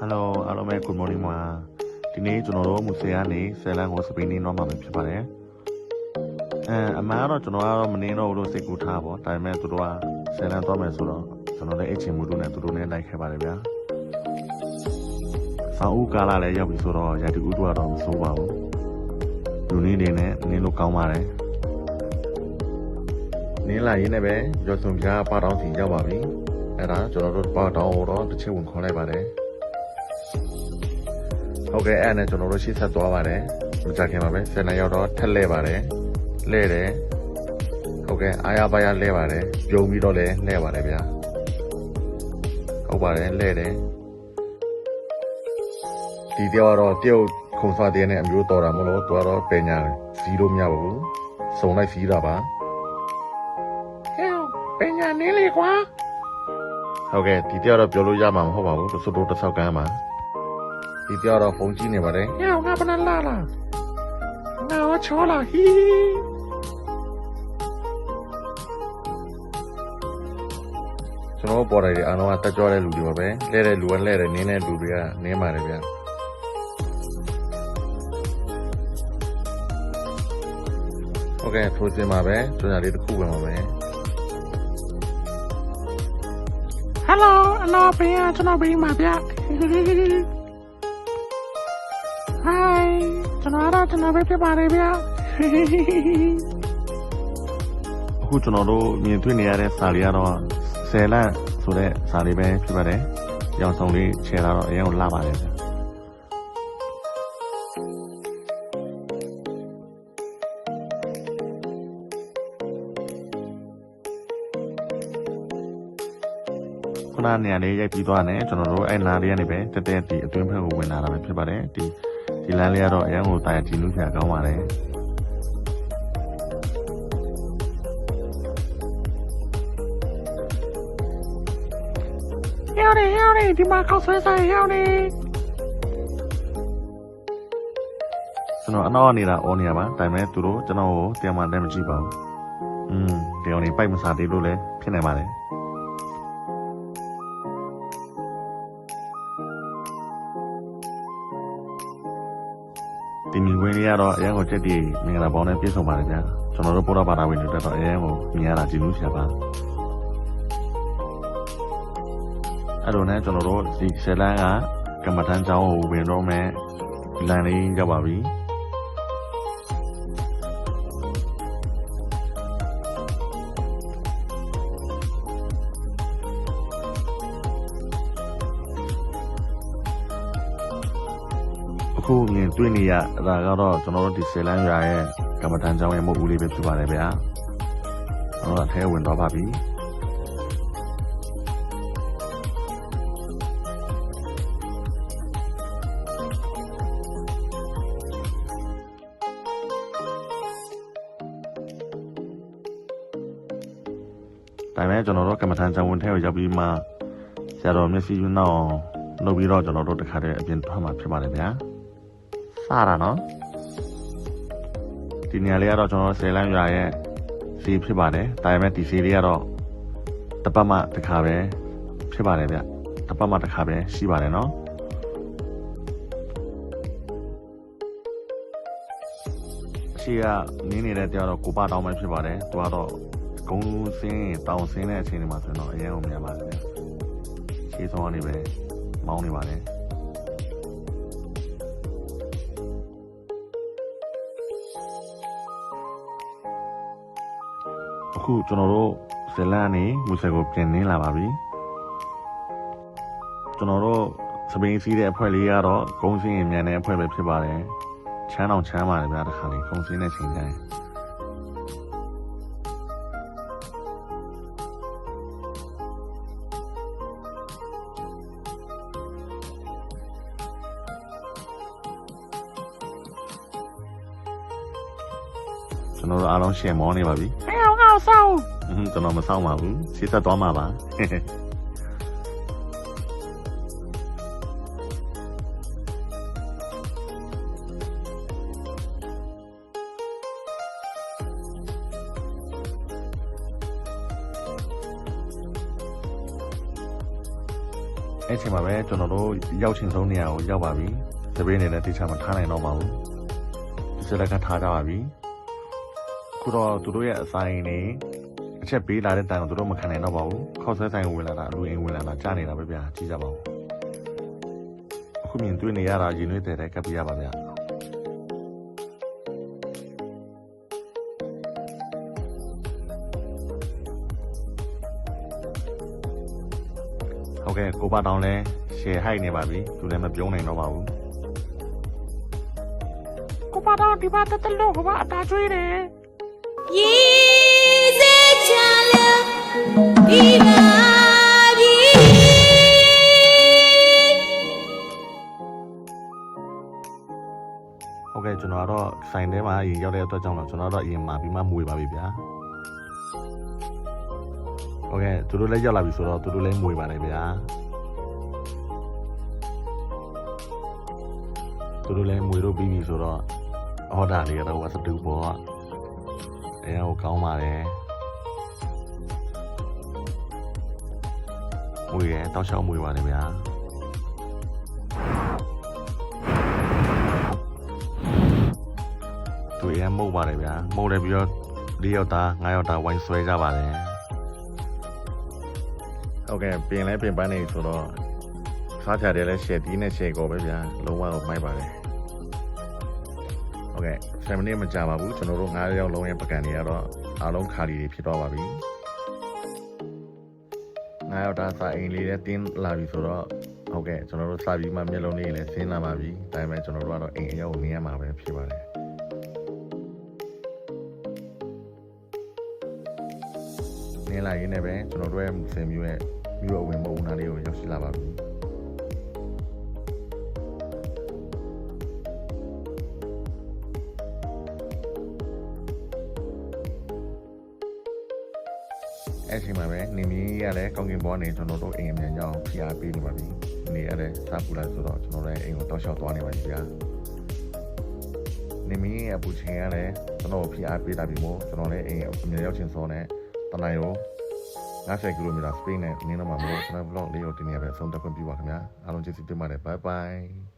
Hello အားလုံးပဲ Good morning ပါဒီနေ့ကျွန်တော်တို့မူဆယ်ကနေဆယ်လန်ကိုစပိန်နေတော့မှာဖြစ်ပါတယ်အဲအမှန်ကတော့ကျွန်တော်ကတော့မနေတော့ဘူးလို့စိတ်ကူးထားပါဒါပေမဲ့သူတို့ကဆယ်လန်တော့မယ်ဆိုတော့ကျွန်တော်လည်းအချင်းမှုတို့နဲ့သူတို့နဲ့လိုက်ခဲ့ပါတယ်ဗျာဆောင်းဦးကာလာလည်းရောက်ပြီဆိုတော့ရာတီဦးတို့ကတော့မစိုးပါဘူးလူနေနေနဲ့နင်းလို့ကောင်းပါတယ်နင်းလာရင်းနဲ့ပဲရောစုံပြားပါတောင်းစီရောက်ပါပြီအဲ့ဒါကျွန်တော်တို့ပါတောင်းတော့တစ်ချက်ဝင်ခေါ်လိုက်ပါတယ် ဟုတ်ကဲ့အဲ့ဒါနဲ့ကျွန်တော်တို့ရှေ့ဆက်သွားပါတယ်မကြခင်ပါပဲဆယ်နှစ်ရောက်တော့ထက်လဲပါတယ်လဲတယ်ဟုတ်ကဲ့အားရပါရလဲပါတယ်ပြုံပြီးတော့လည်းလဲပါတယ်ဗျာဟုတ်ပါတယ်လဲတယ်ဒီတယောက်ကတော့တယောက်ခုံစားတဲ့နဲ့အမျိုးတော်တာမလို့သူကတော့ပညာစီးလို့မရပါဘူးစုံလိုက်စီးတာပါဟဲ့ပညာနင်းလေကွာဟုတ်ကဲ့ဒီတယောက်တော့ပြောလို့ရမှာမဟုတ်ပါဘူးသူစတိုးတစ်ဆောက်ကမ်းပါ ဒီတယောက်တော့ဖုန်းကြည့်နေပါတယ်။ညောင်ငါဘယ်နဲ့လာလား။ငါရောချောလာဟီကျွန်တော်ပေါ်တယ်အားလုံးကတက်ကြွတဲ့လူတွေပါပဲ။လဲတဲ့လူကလဲတယ်နင်းတဲ့လူတွေကနင်းပါတယ်ဗျာ။โอเคထိုးစင်ပါပဲကျွန်တော်လေးတစ်ခုပဲပါပဲ။ Hello အလောဘေးကကျွန်တော်ဘေးမှာဗျာ Hi ကျွန်တော်တော့ကျွန်တော်ပဲဖြစ်ပါတယ်ဗျာအခုကျွန်တော်တို့မြင်တွေ့နေရတဲ့စာလေးကတော့ဆယ်လန့်ဆိုတဲ့စာလေးပဲဖြစ်ပါတယ်။ရောင်ဆောင်လေးခြေလာတော့အရင်ကလာပါတယ်ဗျာခုနနေရာလေးရိုက်ပြီးသွားတယ်ကျွန်တော်တို့အဲ့နားလေးကနေပဲတက်တက်ဒီအတွင်းဘက်ကိုဝင်လာတာပဲဖြစ်ပါတယ်ဒီ ဒီလမ်းလေးကတော့အရင်ကိုတာယာကြည့်လို့ဆရာကောင်းပါတယ်ရောက်နေရောက်နေဒီမှာခောက်ဆွဲဆိုင်ရောက်နေကျွန်တော်အနောက်ကနေလာအော်နေရပါဒါပေမဲ့သူတို့ကျွန်တော်ကိုတရားမှန်တယ်မကြည့်ပါဘူးอืมဒီအောင်နေပိုက်မစားသေးလို့လည်းဖြစ်နေပါတယ် ဒီမြင်ကွင်းလေးကတော့အရင်ကချက်တည်းမင်္ဂလာပေါင်းနဲ့ပြည့်စုံပါတယ်ဗျာကျွန်တော်တို့ပေါ်တော်ဘာသာဝင်တွေတက်တော့အရင်ကိုမြင်ရတာကြည့်လို့ရှာပါအဲ့တော့နဲ့ကျွန်တော်တို့ဒီဆယ်လန်းကကမ္မထမ်းကျောင်းကိုဝင်တော့မယ်လမ်းလေးရောက်ပါပြီ အခုမြင်တွေ့နေရတာကတော့ကျွန်တော်တို့ဒီဆယ်လန်းရွာရဲ့ကမ္မထမ်းကျောင်းရဲ့မဟုတ်ဘူးလေးပဲဖြစ်ပါတယ်ဗျာကျွန်တော်တို့အထဲဝင်တော့ပါပြီဒါပေမဲ့ကျွန်တော်တို့ကမ္မထန်ချံဝင်ထဲကိုရောက်ပြီးမှဆရာတော်မျက်စိယူနောက်အောင်လုပ်ပြီးတော့ကျွန်တော်တို့တခါတည်းအပြင်ထွက်မှာဖြစ်ပါတယ်ဗျာ စတာနော်ဒီနေရာလေးကတော့ကျွန်တော်တို့ဆယ်လမ်းရွာရဲ့စီဖြစ်ပါတယ်ဒါပေမဲ့ဒီစီလေးကတော့တစ်ပတ်မှတစ်ခါပဲဖြစ်ပါတယ်ဗျတစ်ပတ်မှတစ်ခါပဲရှိပါတယ်နော်ရှိကနင်းနေတဲ့တရားတော့ကိုပတောင်းမှဖြစ်ပါတယ်သူကတော့ကုန်းစင်းတောင်စင်းတဲ့အချိန်တွေမှာဆိုရင်တော့အရင်ကမြင်ပါတယ်ဗျ။ခြေဆောင်ကနေပဲမောင်းနေပါတယ်။ အခုကျွန်တော်တို့ဇလန်နေမူဆယ်ကိုပြင်နေလာပါပြီ။ကျွန်တော်တို့စပိန်စီးတဲ့အဖွဲ့လေးကတော့ကုန်းစင်းရင်မြန်တဲ့အဖွဲ့ပဲဖြစ်ပါတယ်။ချမ်းအောင်ချမ်းပါတယ်ဗျာတခါလေးကုန်းစင်းတဲ့ချိန်တိုင်းကျွန်တော်တို့အားလုံးရှယ်မောနေပါပြီ။ဟဲ့အောင်အောင် ဆောင်း။ကျွန်တော်မဆောင်းပါဘူး။ရှေ့ဆက်သွားမှာပါအဲ့ချိန်မှာပဲကျွန်တော်တို့ရောက်ချင်ဆုံးနေရာကိုရောက်ပါပြီတပင်းနေလည်းတိကျမထားနိုင်တော့ပါဘူးဒီစလက်ကထားကြပါပြီ ခုတော့သူတို့ရဲ့အဆိုင်နေအချက်ပေးလာတဲ့တိုင်ကိုသူတို့မခံနိုင်တော့ပါဘူးခေါက်ဆွဲဆိုင်ကိုဝင်လာတာလူအိမ်ဝင်လာတာကြားနေတာပဲဗျာကြည့်ကြပါဦးအခုမြင်တွေ့နေရတာရင်သွေးတဲ့တဲ့ကပ်ပြရပါဗျာဟုတ်ကဲ့ကိုပါတောင်းလဲ share ဟိုက်နေပါပြီသူလည်းမပြုံးနိုင်တော့ပါဘူးကိုပါတော့ဒီပါတက်တက်လို့ကပါအတားကျွေးတယ်ရည်စဲချလို့ဒီပါပြီ ဟုတ်ကဲ့ကျွန်တော်ကတော့ဆိုင်ထဲမှာအရင်ရောက်တဲ့အတွက်ကြောင့်တော့ကျွန်တော်တော့အရင်မှာပြီးမှမွေပါပြီဗျာဟုတ်ကဲ့သူတို့လည်းရောက်လာပြီဆိုတော့သူတို့လည်းမွေပါလေဗျာသူတို့လည်းမွေတော့ပြီးပြီဆိုတော့အော်ဒါလေးကတော့ဝတ်စတူပေါ် အဲဟိုကောင်းပါတယ်မွေရတောက်လျှောက်မွေပါလေဗျာသူအရင်မုတ်ပါတယ်ဗျာမုတ်တယ်ပြီးတော့၄ယောက်သား၅ယောက်သားဝိုင်းဆွဲကြပါတယ်ဟုတ်ကဲ့ပြင်လဲပြင်ပန်းနေဆိုတော့စားချတယ်လဲရှယ်တီးနဲ့ရှယ်ကောပဲဗျာလုံးဝတော့မိုက်ပါတယ် ဟုတ်ကဲ့7မိနစ်မကြာပါဘူးကျွန်တော်တို့9ယောက်လုံးရဲ့ပကံတွေကတော့အားလုံးခါလီတွေဖြစ်သွားပါပြီ9ယောက်သားစာအိမ်လေးနဲ့တင်းလာပြီဆိုတော့ဟုတ်ကဲ့ကျွန်တော်တို့စာပြီးမှမျက်လုံးလေးလည်းဆင်းလာပါပြီဒါပေမဲ့ကျွန်တော်တို့ကတော့အိမ်အရောက်နေရမှာပဲဖြစ်ပါတယ်နင်းလာရင်းနဲ့ပဲကျွန်တော်တို့ရဲ့မူဆယ်မျိုးရဲ့မြို့အဝင်မုံနာလေးကိုရောက်ရှိလာပါပြီ နေမီရလည်းကောင်းကင်ဘောနေကျွန်တော်တို့အိမ်အမြန်ကြောင်းဖိအားပေးနေပါပြီနေရတဲ့စပူလာဆိုတော့ကျွန်တော်တို့ရဲ့အိမ်ကိုတောက်လျှောက်သွားနေပါပြီဗျာနေမီရဲ့အပူချင်းရလည်းကျွန်တော်ကိုဖိအားပေးတာပြီမို့ကျွန်တော်လည်းအိမ်အမြန်ရောက်ချင်စောနဲ့တနိုင်ရော90ကီလိုမီတာစပိန်နဲ့နင်းတော့မှာမလို့ကျွန်တော် vlog လေးကိုဒီနေ့ပဲဆုံးသက်ခွင့်ပြုပါခင်ဗျာအားလုံးကျေးဇူးတင်ပါတယ် bye bye